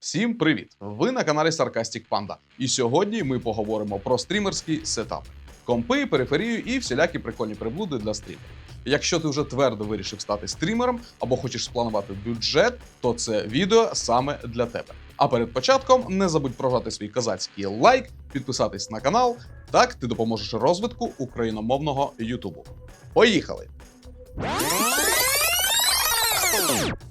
Всім привіт! Ви на каналі Sarcastic Panda. І сьогодні ми поговоримо про стрімерський сетап, компи, периферію і всілякі прикольні приблуди для стрімерів. Якщо ти вже твердо вирішив стати стрімером або хочеш спланувати бюджет, то це відео саме для тебе. А перед початком не забудь прожати свій козацький лайк, підписатись на канал. Так ти допоможеш розвитку україномовного Ютубу. Поїхали!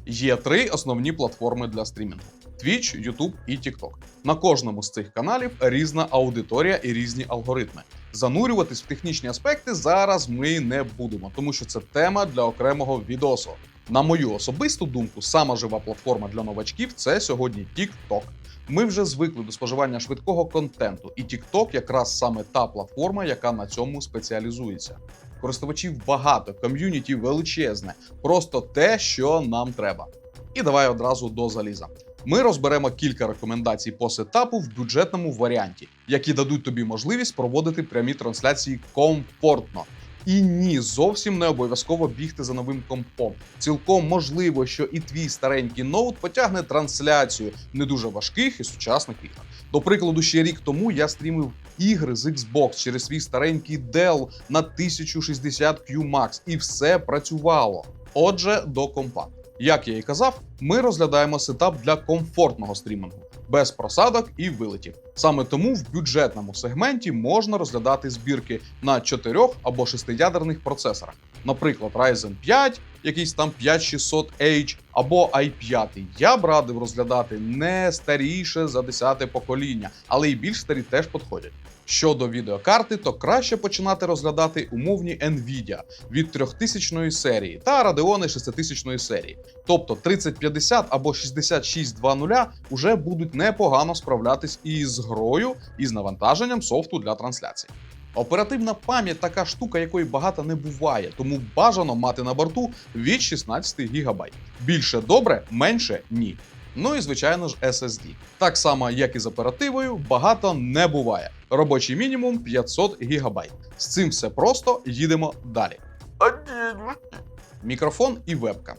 Є три основні платформи для стрімінгу: Twitch, YouTube і TikTok. На кожному з цих каналів різна аудиторія і різні алгоритми. Занурюватись в технічні аспекти зараз ми не будемо, тому що це тема для окремого відосу. На мою особисту думку, сама жива платформа для новачків це сьогодні TikTok. Ми вже звикли до споживання швидкого контенту, і TikTok якраз саме та платформа, яка на цьому спеціалізується. Користувачів багато, ком'юніті величезне, просто те, що нам треба. І давай одразу до заліза. Ми розберемо кілька рекомендацій по сетапу в бюджетному варіанті, які дадуть тобі можливість проводити прямі трансляції комфортно. І ні, зовсім не обов'язково бігти за новим компом. Цілком можливо, що і твій старенький ноут потягне трансляцію не дуже важких і сучасних ігор. До прикладу, ще рік тому я стрімив ігри з Xbox через свій старенький Dell на 1060 Q Max, і все працювало. Отже, до компа. Як я і казав, ми розглядаємо сетап для комфортного стрімінгу, без просадок і вилетів. Саме тому в бюджетному сегменті можна розглядати збірки на 4 або 6-ядерних процесорах, наприклад, Ryzen 5, якийсь там 5600H або i5. Я б радив розглядати не старіше за 10 покоління, але й більш старі теж підходять. Щодо відеокарти, то краще починати розглядати умовні Nvidia від 3000 серії та Radeon 6000 серії. Тобто 3050 або 6620 уже будуть непогано справлятись і з грою, і з навантаженням софту для трансляції. Оперативна пам'ять така штука, якої багато не буває, тому бажано мати на борту від 16 ГБ. Більше добре, менше ні. Ну і звичайно ж SSD. Так само, як і з оперативою, багато не буває. Робочий мінімум 500 ГБ. З цим все просто їдемо далі. Мікрофон і вебка.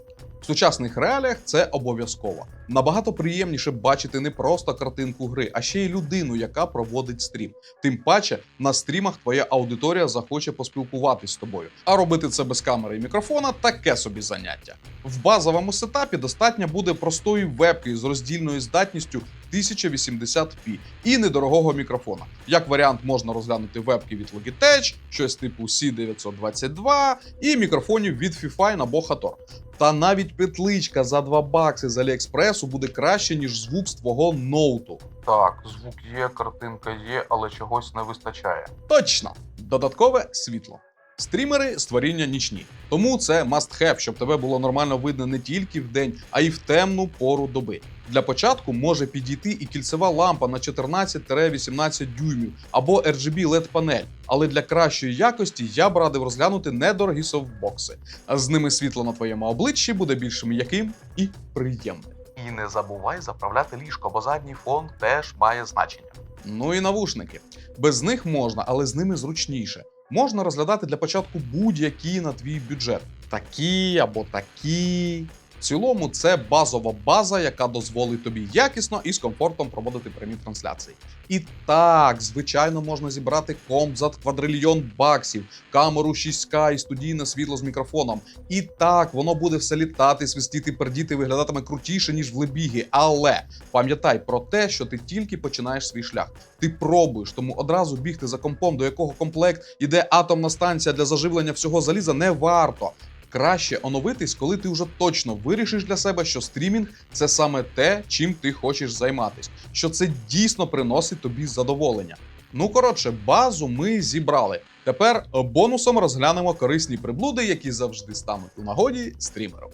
Сучасних реаліях це обов'язково. Набагато приємніше бачити не просто картинку гри, а ще й людину, яка проводить стрім. Тим паче на стрімах твоя аудиторія захоче поспілкуватись з тобою. А робити це без камери і мікрофона таке собі заняття. В базовому сетапі достатньо буде простої вебки з роздільною здатністю 1080p і недорогого мікрофона. Як варіант, можна розглянути вебки від Logitech, щось типу C922 і мікрофонів від Fifine або Hator. Та навіть петличка за 2 бакси з Аліекспресу буде краще, ніж звук з твого ноуту. Так, звук є, картинка є, але чогось не вистачає. Точно! Додаткове світло. Стрімери створіння нічні, тому це must have, щоб тебе було нормально видно не тільки в день, а й в темну пору доби. Для початку може підійти і кільцева лампа на 14-18 дюймів або RGB LED панель. Але для кращої якості я б радив розглянути недорогі софтбокси. З ними світло на твоєму обличчі буде більш м'яким і приємним. І не забувай заправляти ліжко, бо задній фон теж має значення. Ну і навушники. Без них можна, але з ними зручніше. Можна розглядати для початку будь-які на твій бюджет. Такі або такі. В цілому, це базова база, яка дозволить тобі якісно і з комфортом проводити прямі трансляції. І так, звичайно, можна зібрати комп за квадрильйон баксів, камеру 6К і студійне світло з мікрофоном. І так, воно буде все літати, свистіти, пердіти, виглядатиме крутіше, ніж в лебігі. Але пам'ятай про те, що ти тільки починаєш свій шлях. Ти пробуєш, тому одразу бігти за компом, до якого комплект іде атомна станція для заживлення всього заліза, не варто. Краще оновитись, коли ти вже точно вирішиш для себе, що стрімінг це саме те, чим ти хочеш займатись, що це дійсно приносить тобі задоволення. Ну коротше, базу ми зібрали. Тепер е, бонусом розглянемо корисні приблуди, які завжди стануть у нагоді стрімерам.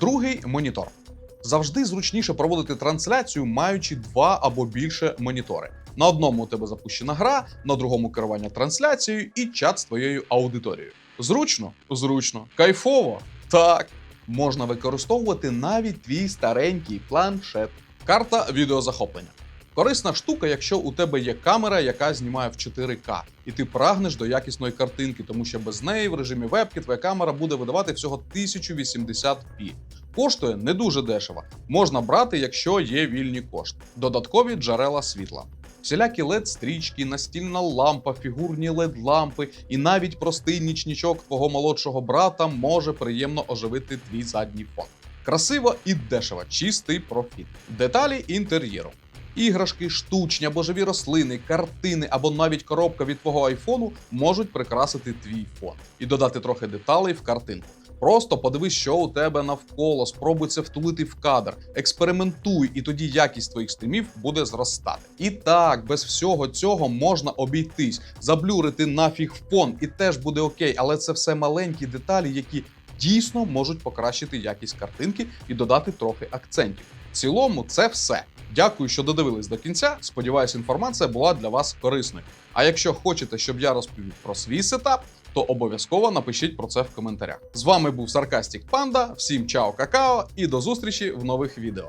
Другий монітор. Завжди зручніше проводити трансляцію, маючи два або більше монітори. На одному у тебе запущена гра, на другому керування трансляцією і чат з твоєю аудиторією. Зручно? Зручно. Кайфово? Так. Можна використовувати навіть твій старенький планшет. Карта відеозахоплення. Корисна штука, якщо у тебе є камера, яка знімає в 4К, і ти прагнеш до якісної картинки, тому що без неї в режимі вебки твоя камера буде видавати всього 1080p. Коштує не дуже дешево. Можна брати, якщо є вільні кошти. Додаткові джерела світла. Всілякі led стрічки, настільна лампа, фігурні led лампи і навіть простий нічнічок твого молодшого брата може приємно оживити твій задній фон. Красиво і дешево, чистий профіт. Деталі інтер'єру. Іграшки, штучні або живі рослини, картини або навіть коробка від твого айфону можуть прикрасити твій фон і додати трохи деталей в картинку. Просто подивись, що у тебе навколо, спробуй це втулити в кадр, експериментуй, і тоді якість твоїх стрімів буде зростати. І так, без всього цього можна обійтись, заблюрити нафіг фон, і теж буде окей, але це все маленькі деталі, які дійсно можуть покращити якість картинки і додати трохи акцентів. В цілому, це все. Дякую, що додивились до кінця. Сподіваюсь, інформація була для вас корисною. А якщо хочете, щоб я розповів про свій сетап, то обов'язково напишіть про це в коментарях. З вами був Саркастік Панда. Всім чао, какао і до зустрічі в нових відео.